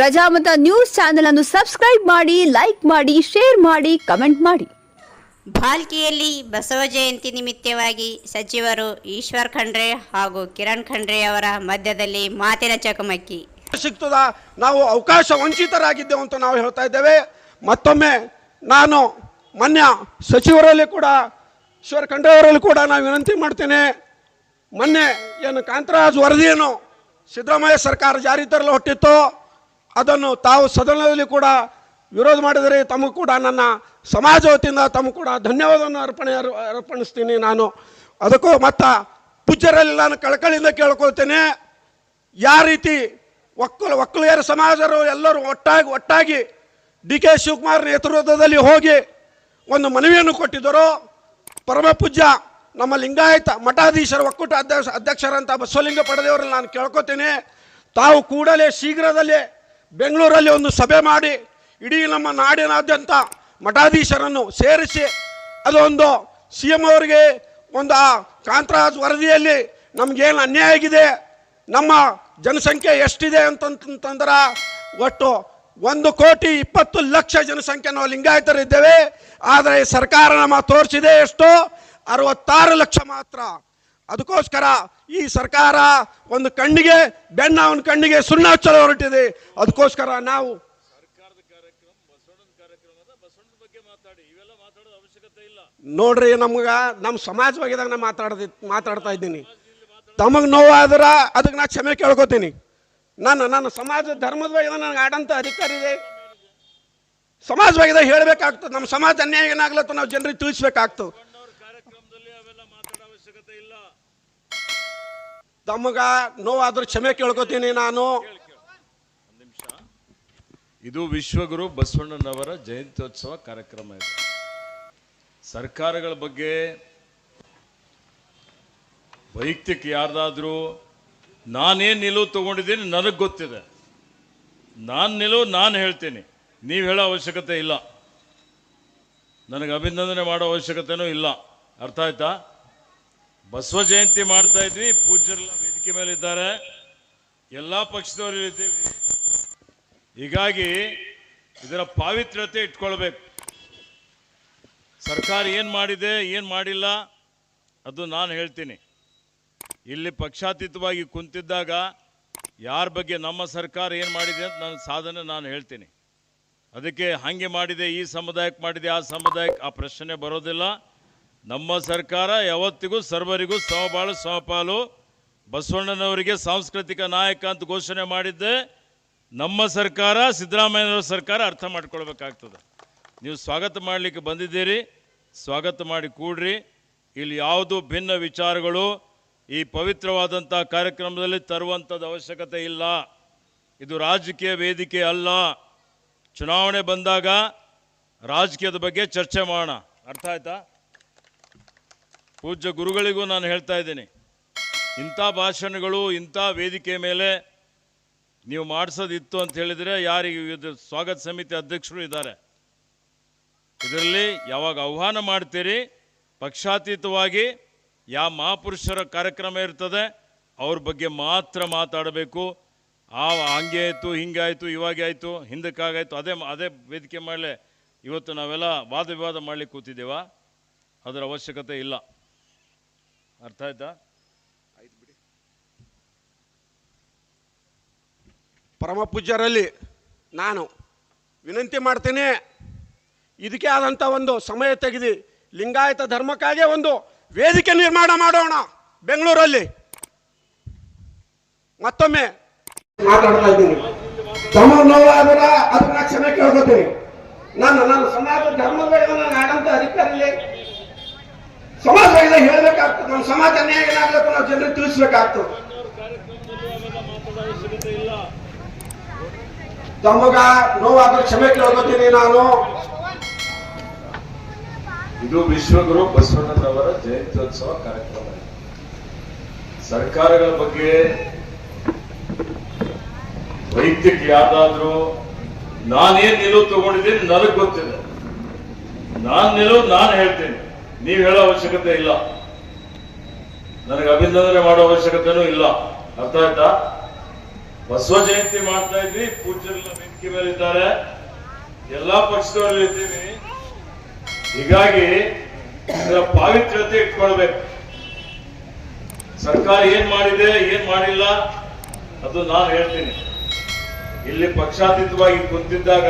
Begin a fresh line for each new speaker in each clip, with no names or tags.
Prajamata news channel ಅನ್ನು subscribe ಮಾಡಿ like ಮಾಡಿ ಶೇರ್ ಮಾಡಿ ಕಮೆಂಟ್ ಮಾಡಿ.
ಭಾಲ್ಕಿಯಲ್ಲಿ ಬಸವ ಜಯಂತಿ ನಿಮಿತ್ತವಾಗಿ ಸಚಿವರು ಈಶ್ವರ್ ಖಂಡ್ರೆ ಹಾಗೂ ಕಿರಣ್ ಖಂಡ್ರೆ ಅವರ ಮಧ್ಯದಲ್ಲಿ ಮಾತಿನ ಚಕಮಕಿ.
ಸಿಗ್ತದ? ನಾವು ಅವಕಾಶ ವಂಚಿತರಾಗಿದ್ದೆವು ಅಂತ ನಾವು ಹೇಳ್ತಾ ಇದ್ದೇವೆ. ಮತ್ತೊಮ್ಮೆ ನಾನು ಮಾನ್ಯ ಸಚಿವರಲ್ಲಿ ಕೂಡ ಈಶ್ವರ್ ಖಂಡ್ರೆ ಅವರಲ್ಲಿ ಕೂಡ ನಾನು ವಿನಂತಿ ಮಾಡ್ತೇನೆ. ಮೊನ್ನೆ ಏನು ಕಾಂತರಾಜ್ ವರದಿಯನ್ನು ಸಿದ್ದರಾಮಯ್ಯ ಸರ್ಕಾರ ಜಾರಿ ತರಲು ಹೊಟ್ಟಿತ್ತು ಅದನ್ನು ತಾವು ಸದನದಲ್ಲಿ ಕೂಡ ವಿರೋಧ ಮಾಡಿದರೆ ತಮಗೂ ಕೂಡ ನನ್ನ ಸಮಾಜ ವತಿಯಿಂದ ತಮಗೂ ಕೂಡ ಧನ್ಯವಾದವನ್ನು ಅರ್ಪಣೆ ಅರ್- ಅರ್ಪಣಿಸ್ತೀನಿ ನಾನು. ಅದಕ್ಕೂ ಮತ್ತು ಪೂಜ್ಯರಲ್ಲಿ ನಾನು ಕಳಕಳಿಯಿಂದ ಕೇಳ್ಕೊಳ್ತೇನೆ ಯಾವ ರೀತಿ ಒಕ್ಕಲು, ಒಕ್ಕಲಿಗರ ಸಮಾಜರು ಎಲ್ಲರೂ ಒಟ್ಟಾಗಿ ಒಟ್ಟಾಗಿ ಡಿ ಕೆ ಶಿವಕುಮಾರ್ ನೇತೃತ್ವದಲ್ಲಿ ಹೋಗಿ ಒಂದು ಮನವಿಯನ್ನು ಕೊಟ್ಟಿದ್ದರು. ಪರಮ ಪೂಜ್ಯ, ನಮ್ಮ ಲಿಂಗಾಯತ ಮಠಾಧೀಶರ, ಒಕ್ಕೂಟ ಅಧ್ಯಕ್ಷ, ಅಧ್ಯಕ್ಷರಂತ ಬಸವಲಿಂಗ ಪಡೆದವರಲ್ಲಿ ನಾನು ಕೇಳ್ಕೊತೀನಿ ತಾವು ಕೂಡಲೇ ಶೀಘ್ರದಲ್ಲೇ ಬೆಂಗಳೂರಲ್ಲಿ ಒಂದು ಸಭೆ ಮಾಡಿ, ಇಡೀ ನಮ್ಮ ನಾಡಿನಾದ್ಯಂತ ಮಠಾಧೀಶರನ್ನು ಸೇರಿಸಿ, ಅದೊಂದು ಸಿ ಎಂ ಅವರಿಗೆ ಒಂದು ಆ ಕಾಂತರಾಜ್ ವರದಿಯಲ್ಲಿ ನಮಗೇನು ಅನ್ಯಾಯ ಆಗಿದೆ, ನಮ್ಮ ಜನಸಂಖ್ಯೆ ಎಷ್ಟಿದೆ ಅಂತಂತಂದ್ರೆ ಒಟ್ಟು ಒಂದು ಕೋಟಿ ಇಪ್ಪತ್ತು ಲಕ್ಷ ಜನಸಂಖ್ಯೆ ನಾವು ಲಿಂಗಾಯತರಿದ್ದೇವೆ, ಆದರೆ ಸರ್ಕಾರ ನಮ್ಮ ತೋರಿಸಿದೆ ಎಷ್ಟು? ಅರವತ್ತಾರು ಲಕ್ಷ ಮಾತ್ರ. ಅದಕ್ಕೋಸ್ಕರ ಈ ಸರ್ಕಾರ ಒಂದು ಕಣ್ಣಿಗೆ ಬೆನ್ನ ಅವನ ಕಣ್ಣಿಗೆ ಸುಣ್ಣ ಹಚ್ಚಲು ಹೊರಟಿದೆ. ಅದಕ್ಕೋಸ್ಕರ ನಾವು ನೋಡ್ರಿ ನಮ್ಗ ನಮ್ಮ ಸಮಾಜ ಬಗ್ಗೆ ನಾ ಮಾತಾಡ್ದಿ ಮಾತಾಡ್ತಾ ಇದ್ದೀನಿ. ತಮಗೆ ನೋವಾದ್ರ ಅದಕ್ಕೆ ನಾ ಕ್ಷಮೆ ಕೇಳ್ಕೊತೀನಿ. ನಾನು ನನ್ನ ಸಮಾಜ ಧರ್ಮದ ಬಗ್ಗೆ ನನಗೆ ಆಡಂತ ಅಧಿಕಾರ ಇದೆ. ಸಮಾಜ ಬಗ್ಗೆ ಹೇಳ್ಬೇಕಾಗ್ತದೆ. ನಮ್ಮ ಸಮಾಜ ಅನ್ಯಾಯ ಏನಾಗ್ಲತ್ತ ನಾವು ಜನರಿಗೆ ತಿಳಿಸ್ಬೇಕಾಗ್ತದೆ ತಮಗ ನೋವಾದ್ರೂ ಕ್ಷಮೆ ಕೇಳ್ಕೊತೀನಿ ನಾನು.
ಇದು ವಿಶ್ವಗುರು ಬಸವಣ್ಣನವರ ಜಯಂತ್ಯೋತ್ಸವ ಕಾರ್ಯಕ್ರಮ ಇದೆ. ಸರ್ಕಾರಗಳ ಬಗ್ಗೆ ವೈಯಕ್ತಿಕ ಯಾರ್ದಾದ್ರೂ ನಾನೇನು ನಿಲುವು ತಗೊಂಡಿದ್ದೀನಿ ನನಗೆ ಗೊತ್ತಿದೆ. ನಾನು ನಿಲುವು ನಾನು ಹೇಳ್ತೀನಿ. ನೀವು ಹೇಳೋ ಅವಶ್ಯಕತೆ ಇಲ್ಲ. ನನಗೆ ಅಭಿನಂದನೆ ಮಾಡೋ ಅವಶ್ಯಕತೆನೂ ಇಲ್ಲ. ಅರ್ಥ ಆಯ್ತಾ? ಬಸವ ಜಯಂತಿ ಮಾಡ್ತಾ ಇದ್ವಿ ಪೂಜ್ಯರೆಲ್ಲ ವೇದಿಕೆ ಮೇಲೆ ಇದ್ದಾರೆ ಎಲ್ಲ ಪಕ್ಷದವರು ಇದ್ದೀವಿ ಹೀಗಾಗಿ ಇದರ ಪಾವಿತ್ರ್ಯತೆ ಇಟ್ಕೊಳ್ಬೇಕು. ಸರ್ಕಾರ ಏನು ಮಾಡಿದೆ, ಏನು ಮಾಡಿಲ್ಲ ಅದು ನಾನು ಹೇಳ್ತೀನಿ. ಇಲ್ಲಿ ಪಕ್ಷಾತೀತವಾಗಿ ಕುಂತಿದ್ದಾಗ ಯಾರ ಬಗ್ಗೆ ನಮ್ಮ ಸರ್ಕಾರ ಏನು ಮಾಡಿದೆ ಅಂತ ನನ್ನ ಸಾಧನೆ ನಾನು ಹೇಳ್ತೀನಿ. ಅದಕ್ಕೆ ಹಾಗೆ ಮಾಡಿದೆ, ಈ ಸಮುದಾಯಕ್ಕೆ ಮಾಡಿದೆ, ಆ ಸಮುದಾಯಕ್ಕೆ ಆ ಪ್ರಶ್ನೆ ಬರೋದಿಲ್ಲ. ನಮ್ಮ ಸರ್ಕಾರ ಯಾವತ್ತಿಗೂ ಸರ್ವರಿಗೂ ಸಮಬಾಳು ಸಮಪಾಲು ಬಸವಣ್ಣನವರಿಗೆ ಸಾಂಸ್ಕೃತಿಕ ನಾಯಕ ಅಂತ ಘೋಷಣೆ ಮಾಡಿದ್ದೆ. ನಮ್ಮ ಸರ್ಕಾರ, ಸಿದ್ದರಾಮಯ್ಯನವರ ಸರ್ಕಾರ ಅರ್ಥ ಮಾಡ್ಕೊಳ್ಬೇಕಾಗ್ತದೆ. ನೀವು ಸ್ವಾಗತ ಮಾಡಲಿಕ್ಕೆ ಬಂದಿದ್ದೀರಿ. ಸ್ವಾಗತ ಮಾಡಿ ಕೂಡ್ರಿ. ಇಲ್ಲಿ ಯಾವುದು ಭಿನ್ನ ವಿಚಾರಗಳು ಈ ಪವಿತ್ರವಾದಂಥ ಕಾರ್ಯಕ್ರಮದಲ್ಲಿ ತರುವಂಥದ್ದು ಅವಶ್ಯಕತೆ ಇಲ್ಲ. ಇದು ರಾಜಕೀಯ ವೇದಿಕೆ ಅಲ್ಲ. ಚುನಾವಣೆ ಬಂದಾಗ ರಾಜಕೀಯದ ಬಗ್ಗೆ ಚರ್ಚೆ ಮಾಡೋಣ. ಅರ್ಥ ಆಯ್ತಾ? ಪೂಜ್ಯ ಗುರುಗಳಿಗೂ ನಾನು ಹೇಳ್ತಾ ಇದ್ದೀನಿ. ಇಂಥ ಭಾಷಣಗಳು, ಇಂಥ ವೇದಿಕೆ ಮೇಲೆ ನೀವು ಮಾಡಿಸೋದಿತ್ತು ಅಂತ ಹೇಳಿದರೆ ಯಾರಿಗೆ ಇದು ಸ್ವಾಗತ ಸಮಿತಿ ಅಧ್ಯಕ್ಷರು ಇದ್ದಾರೆ. ಇದರಲ್ಲಿ ಯಾವಾಗ ಆಹ್ವಾನ ಮಾಡ್ತೀರಿ, ಪಕ್ಷಾತೀತವಾಗಿ ಯಾವ ಮಹಾಪುರುಷರ ಕಾರ್ಯಕ್ರಮ ಇರ್ತದೆ, ಅವ್ರ ಬಗ್ಗೆ ಮಾತ್ರ ಮಾತಾಡಬೇಕು. ಆ ಹಂಗೆ ಆಯಿತು ಹಿಂಗಾಯಿತು, ಇವಾಗೆ ಆಯಿತು, ಹಿಂದಕ್ಕಾಗಾಯಿತು, ಅದೇ ಅದೇ ವೇದಿಕೆ ಮೇಲೆ ಇವತ್ತು ನಾವೆಲ್ಲ ವಾದ ವಿವಾದ ಮಾಡಲಿಕ್ಕೆ ಕೂತಿದ್ದೇವಾ? ಅದರ ಅವಶ್ಯಕತೆ ಇಲ್ಲ. ಅರ್ಥ ಆಯ್ತಾ?
ಪರಮ ಪೂಜ್ಯರಲ್ಲಿ ನಾನು ವಿನಂತಿ ಮಾಡ್ತೀನಿ, ಇದಕ್ಕೆ ಆದಂಥ ಒಂದು ಸಮಯ ತೆಗೆದು ಲಿಂಗಾಯತ ಧರ್ಮಕ್ಕಾಗಿ ಒಂದು ವೇದಿಕೆ ನಿರ್ಮಾಣ ಮಾಡೋಣ ಬೆಂಗಳೂರಲ್ಲಿ. ಮತ್ತೊಮ್ಮೆ ಮಾತಾಡ್ತಾ ಇದ್ದೀನಿ. ತಮ್ಮ ನೋವಾದ್ರ ಅದನ್ನ ಕ್ಷಮೆ ಕೇಳ್ಕೊತೀನಿ. ನಾನು ನನ್ನ ಸಮಾಜ ಧರ್ಮದ ನಾನು ಆಡಂತ ಅಧಿಕಾರ ಇಲ್ಲಿ ಸಮಾಜ ಬಗ್ಗೆ ಹೇಳ್ಬೇಕಾಗ್ತದೆ. ನಮ್ಮ ಸಮಾಜ ನ್ಯಾಯ ಏನಾಗಬೇಕು ನಾವು ಜನರಿಗೆ ತಿಳಿಸ್ಬೇಕಾಗ್ತದೆ. ತಮಗ ನೋವಾದ್ರೆ ಕ್ಷಮೆ ಕೇಳ್ಕೊತೀನಿ ನಾನು.
ಇದು ವಿಶ್ವಗುರು ಬಸವಣ್ಣನವರ ಜಯಂತ್ಯೋತ್ಸವ ಕಾರ್ಯಕ್ರಮ. ಸರ್ಕಾರಗಳ ಬಗ್ಗೆ ವೈಯಕ್ತಿಕ ಯಾವ್ದಾದ್ರು ನಾನೇನ್ ನಿಲುವು ತಗೊಂಡಿದ್ದೀನಿ ನನಗ್ ಗೊತ್ತಿದೆ. ನಾನ್ ನಿಲುವು ನಾನು ಹೇಳ್ತೀನಿ. ನೀವ್ ಹೇಳೋ ಅವಶ್ಯಕತೆ ಇಲ್ಲ. ನನಗೆ ಅಭಿನಂದನೆ ಮಾಡೋ ಅವಶ್ಯಕತೆನೂ ಇಲ್ಲ. ಅರ್ಥ ಆಯ್ತಾ? ಬಸವ ಜಯಂತಿ ಮಾಡ್ತಾ ಇದ್ವಿ, ಪೂಜ್ಯರೆಲ್ಲ ಬೆಂಕಿ ಮೇಲೆ ಇದ್ದಾರೆ ಎಲ್ಲಾ ಪಕ್ಷದವರಲ್ಲಿ ಇದ್ದೀವಿ. ಹೀಗಾಗಿ ಇದರ ಪಾವಿತ್ರ್ಯತೆ ಇಟ್ಕೊಳ್ಬೇಕು. ಸರ್ಕಾರ ಏನ್ ಮಾಡಿದೆ, ಏನ್ ಮಾಡಿಲ್ಲ, ಅದು ನಾನು ಹೇಳ್ತೀನಿ. ಇಲ್ಲಿ ಪಕ್ಷಾತೀತವಾಗಿ ಕುಂತಿದ್ದಾಗ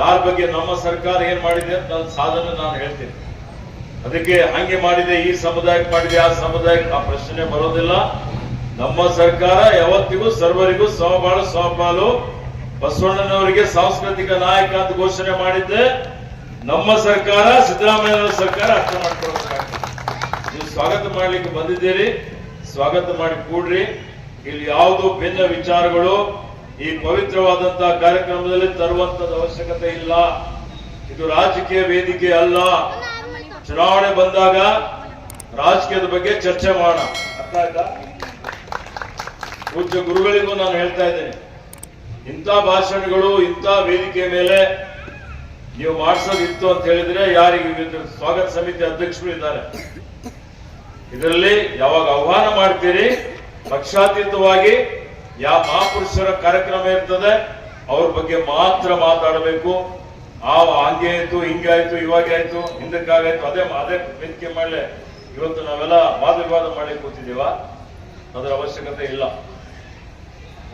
ಯಾರ ಬಗ್ಗೆ ನಮ್ಮ ಸರ್ಕಾರ ಏನ್ ಮಾಡಿದೆ ಅಂತ ಸಾಧನೆ ನಾನು ಹೇಳ್ತೀನಿ. ಅದಕ್ಕೆ ಹಂಗೆ ಮಾಡಿದೆ, ಈ ಸಮುದಾಯಕ್ಕೆ ಮಾಡಿದೆ, ಆ ಸಮುದಾಯಕ್ಕೆ ಆ ಪ್ರಶ್ನೆ ಬರೋದಿಲ್ಲ. ನಮ್ಮ ಸರ್ಕಾರ ಯಾವತ್ತಿಗೂ ಸರ್ವರಿಗೂ ಸಮಬಾಳು ಸಮಪಾಲು ಬಸವಣ್ಣನವರಿಗೆ ಸಾಂಸ್ಕೃತಿಕ ನಾಯಕ ಅಂತ ಘೋಷಣೆ ಮಾಡಿದ್ದೆ ನಮ್ಮ ಸರ್ಕಾರ ಸಿದ್ದರಾಮಯ್ಯ ಸರ್ಕಾರ ಅರ್ಥ ಮಾಡ್ಕೊಳ್ಬೇಕಾಗ್ತದೆ. ನೀವು ಸ್ವಾಗತ ಮಾಡ್ಲಿಕ್ಕೆ ಬಂದಿದ್ದೀರಿ. ಸ್ವಾಗತ ಮಾಡಿ ಕೂಡ್ರಿ. ಇಲ್ಲಿ ಯಾವುದು ಭಿನ್ನ ವಿಚಾರಗಳು ಈ ಪವಿತ್ರವಾದಂತಹ ಕಾರ್ಯಕ್ರಮದಲ್ಲಿ ತರುವಂತದ ಅವಶ್ಯಕತೆ ಇಲ್ಲ. ಇದು ರಾಜಕೀಯ ವೇದಿಕೆ ಅಲ್ಲ. ಚುನಾವಣೆ ಬಂದಾಗ ರಾಜಕೀಯದ ಬಗ್ಗೆ ಚರ್ಚೆ ಮಾಡೋಣ. ಅರ್ಥ ಆಯ್ತಾ? ಪೂಜ್ಯ ಗುರುಗಳಿಗೂ ನಾನು ಹೇಳ್ತಾ ಇದ್ದೇನೆ, ಇಂಥ ಭಾಷಣಗಳು, ಇಂಥ ವೇದಿಕೆ ಮೇಲೆ ನೀವು ಮಾಡಿಸೋದಿತ್ತು ಅಂತ ಹೇಳಿದ್ರೆ ಯಾರಿಗೆ ಸ್ವಾಗತ ಸಮಿತಿ ಅಧ್ಯಕ್ಷರು ಇದ್ದಾರೆ. ಇದರಲ್ಲಿ ಯಾವಾಗ ಆಹ್ವಾನ ಮಾಡ್ತೀರಿ, ಪಕ್ಷಾತೀತವಾಗಿ ಯಾವ ಮಹಾಪುರುಷರ ಕಾರ್ಯಕ್ರಮ ಇರ್ತದೆ, ಅವ್ರ ಬಗ್ಗೆ ಮಾತ್ರ ಮಾತಾಡಬೇಕು. ಆ ಹಂಗೆ ಆಯ್ತು, ಹಿಂಗೆ ಆಯ್ತು, ಇವಾಗ ಆಯ್ತು, ಹಿಂದಕ್ಕಾಗಾಯ್ತು, ಅದೇ ಅದೇ ವೇದಿಕೆ ಮಾಡಲೆ ಇವತ್ತು ನಾವೆಲ್ಲ ವಾದ ವಿವಾದ ಮಾಡ್ಲಿಕ್ಕೆ ಕೂತಿದ್ದೀವ? ಅದರ ಅವಶ್ಯಕತೆ ಇಲ್ಲ.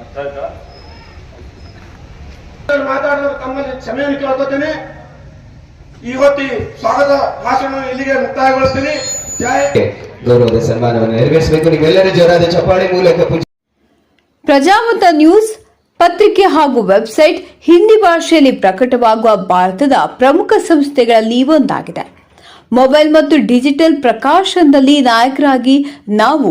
ಅರ್ಥ ಆಯ್ತಾ
ಮಾತಾಡಿದ್ರೆ ತಮ್ಮಲ್ಲಿ ಕ್ಷಮೆಯನ್ನು ಕೇಳ್ಕೊತೀನಿ. ಇವತ್ತು ಸ್ವಾಗತ ಭಾಷಣ ಇಲ್ಲಿಗೆ ಮುಕ್ತಾಯಗೊಳಿಸ್ತೀನಿ. ಜೈ.
ಗೌರವದ ಸನ್ಮಾನವನ್ನು ನೆರವೇರಿಸಬೇಕು. ನೀವೆಲ್ಲರೂ ಜೋರಾದ ಚಪ್ಪಾಳೆ ಮೂಲಕ ಪೂಜೆ
ಪ್ರಜಾಮತ ನ್ಯೂಸ್ ಪತ್ರಿಕೆ ಹಾಗೂ ವೆಬ್ಸೈಟ್ ಹಿಂದಿ ಭಾಷೆಯಲ್ಲಿ ಪ್ರಕಟವಾಗುವ ಭಾರತದ ಪ್ರಮುಖ ಸಂಸ್ಥೆಗಳಲ್ಲಿ ಒಂದಾಗಿದೆ. ಮೊಬೈಲ್ ಮತ್ತು ಡಿಜಿಟಲ್ ಪ್ರಕಾಶನದಲ್ಲಿ ನಾಯಕರಾಗಿ ನಾವು